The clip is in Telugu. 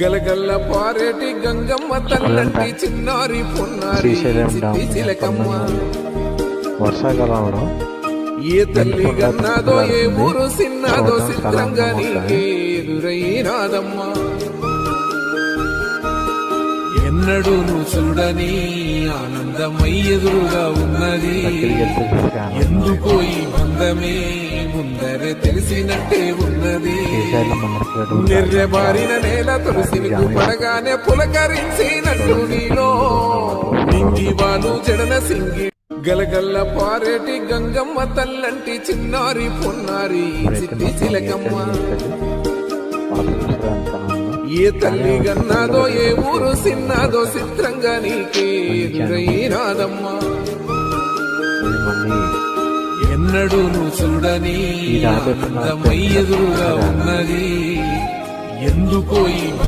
గలగల్ల పారేటి గంగమ్మ తల్లంటి చిన్నారి పొన్నారి సిద్ధి చిలకమ్మ వర్షాకాలం ఏ తల్లి గన్నాదో ఏ ఊరు సిన్నాదో నీకే ఎదురైనాదమ్మా ఎన్నడూ నువ్వు చూడని ఆనందమై ఎదురుగా ఉన్నది. ఎందుకో ఈ ముందరే తెలిసినట్టే ఉన్నది. నిర్రెబారిన నేల తులసిలకు పడగానే పులకరించినట్టు నీలో. నింగి వాలు జడన సింగి గలగల్ల పారేటి గంగమ్మ తల్లంటి చిన్నారి పొన్నారి సిద్ధి చిలకమ్మ. ఏ తల్లి గన్నాదో ఏ ఊరు సిన్నాదో చిత్రంగా నీకే ఎదురైనాదమ్మా ఎన్నడూ నువ్వు చూడని ఆనందమై ఎదురుగా ఉన్నది. ఎందుకో